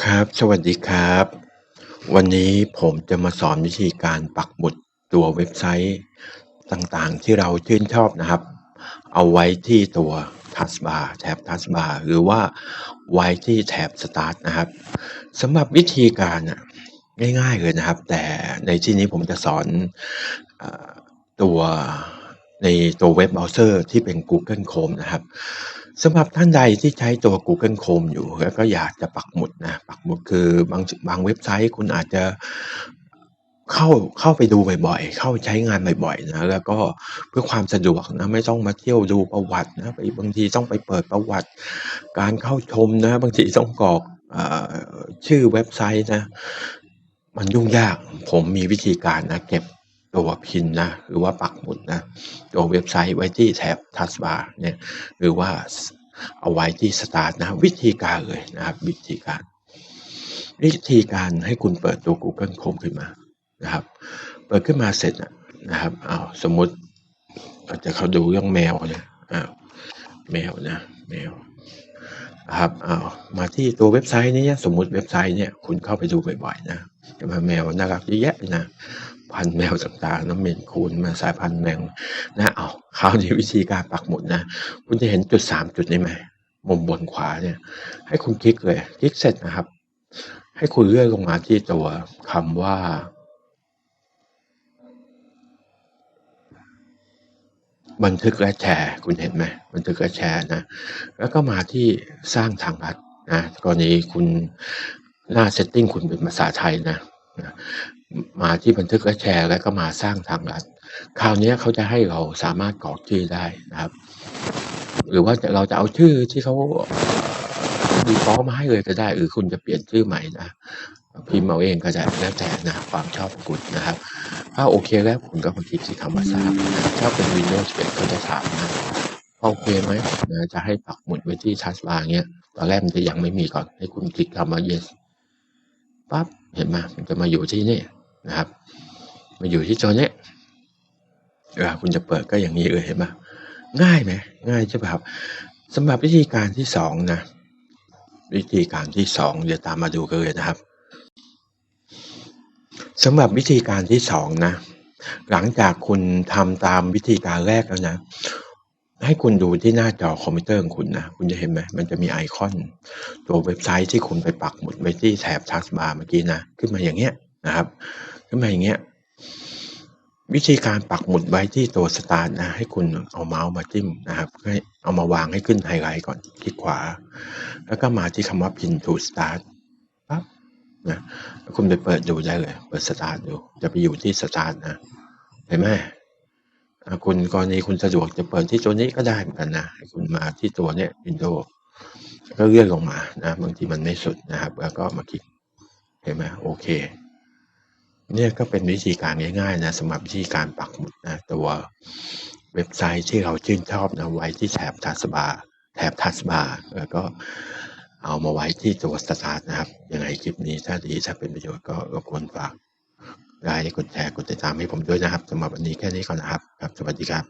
ครับ สวัสดีครับ วันนี้ผมจะมาสอนวิธีการปักหมุดตัวเว็บไซต์ต่างๆ ที่เราชื่นชอบนะครับ เอาไว้ที่ตัว Taskbar แถบ Taskbar หรือว่าไว้ที่แถบ Start นะครับสำหรับวิธีการง่ายๆเลยนะครับ แต่ในที่นี้ผมจะสอนอตัว ในตัวเว็บเบราว์เซอร์ที่เป็น Google Chrome นะครับสำหรับท่านใดที่ใช้ตัว Google Chrome อยู่ แล้วก็อยากจะปักหมุดนะปักหมุดคือบางบางเว็บไซต์คุณอาจจะเข้าเข้าไปดูบ่อยๆ เข้าใช้งานบ่อยๆนะแล้วก็เพื่อความสะดวกนะไม่ต้องมาเที่ยวดูประวัตินะไปบางทีต้องไปเปิดประวัติ การเข้าชมนะบางทีต้องกรอกอชื่อเว็บไซต์นะมันยุ่งยากผมมีวิธีการนะเก็บ ตัวพินนะหรือว่าปักหมุดนะตัวเว็บไซต์ไว้ที่แถบ Taskbar เนี่ยหรือว่าเอาไว้ที่ Start นะวิธีการเลยนะครับวิธีการ วิธีการให้คุณเปิดตัว Google Chrome ขึ้นมานะครับ เปิดขึ้นมาเสร็จนะครับเอาสมมติอาจจะเขาดูเรื่องแมวเนี่ยอ้าวแมวนะแมวนะครับอ้าวมาที่ตัวเว็บไซต์นี้สมมุติเว็บไซต์เนี่ยคุณเข้าไปดูบ่อยๆนะจะมาแมวน่ารักเยอะแยะนะ พันธุ์แมวต่างๆน้ำเมนคูนมาสายพันธุ์แมวนะเอาคราวนี้วิธีการปักหมุดนะ คุณจะเห็นจุดสามจุดนี้ไหมมุมบนขวาเนี่ย ให้คุณคลิกเลย คลิกเสร็จนะครับ ให้คุณเลื่อนลงมาที่ตัวคำว่า บันทึกและแชร์ คุณเห็นไหมบันทึกและแชร์นะ แล้วก็มาที่สร้างทางลัดนะกรณีคุณหน้าเซตติ้งคุณเป็นภาษาไทยนะนะ มาที่บันทึกและแชร์แล้วก็มาสร้างทางลัดคราวนี้เขาจะให้เราสามารถกรอกชื่อได้นะครับ หรือว่าเราจะเอาชื่อที่เขาดีฟอลต์มาให้เลยก็ได้ หรือคุณจะเปลี่ยนชื่อใหม่นะพิมพ์เอาเองก็ได้แล้วแต่นะความชอบคุณนะครับ ถ้าโอเคแล้วคุณก็มาคลิกที่คำว่าทราบนะถ้าเป็น Windows 11ก็จะถามนะโอเคไหมนะจะให้ปักหมุดไว้ที่ทัชบาร์เงี้ยตอนแรกมันจะยังไม่มีก่อนให้คุณคลิกคำว่า yes ปั๊บเห็นไหมมันจะมาอยู่ที่นี่นะครับ มาอยู่ที่จอเนี้ยเวลาคุณจะเปิดก็อย่างนี้เลยเห็นไหมง่ายไหมง่ายใช่ไหมครับสำหรับวิธีการที่สองนะ วิธีการที่สองเดี๋ยวตามมาดูกันเลยนะครับสำหรับวิธีการที่สองนะ หลังจากคุณทำตามวิธีการแรกแล้วนะ ให้คุณดูที่หน้าจอคอมพิวเตอร์ของคุณนะ คุณจะเห็นไหมมันจะมีไอคอน ตัวเว็บไซต์ที่คุณไปปักหมุดไว้ที่แถบทัสบาร์เมื่อกี้นะ ขึ้นมาอย่างเงี้ยนะครับ ขึ้นมาอย่างเงี้ย วิธีการปักหมุดไว้ที่ตัวสตาร์ทนะ ให้คุณเอาเมาส์มาจิ้มนะครับให้เอามาวางให้ขึ้นไฮไลท์ก่อน คลิกขวา แล้วก็มาที่คำว่า pin to start ปั๊บนะคุณไปเปิดดูได้เลย เปิดสตาร์ทดู จะไปอยู่ที่สตาร์ทนะ เห็นไหม คุณกรณีคุณสะดวกจะเปิดที่ตัวนี้ก็ได้เหมือนกันนะให้คุณมาที่ตัวเนี้ย Windows ก็เลื่อนลงมานะบางทีมันไม่สุดนะครับ แล้วก็มาคลิกเห็นไหมโอเค เนี่ยก็เป็นวิธีการง่ายๆนะสำหรับวิธีการปักหมุดนะตัวเว็บไซต์ที่เราชื่นชอบนะไว้ที่แถบทัสบาแถบทัสบาแล้วก็เอามาไว้ที่ตัวสตาร์ทนะครับยังไงคลิปนี้ถ้าดีถ้าเป็นประโยชน์ก็รบกวนฝาก ไลค์กดแชร์กดติดตามให้ผมด้วยนะครับสำหรับวันนี้แค่นี้ก่อนนะครับครับ สวัสดีครับ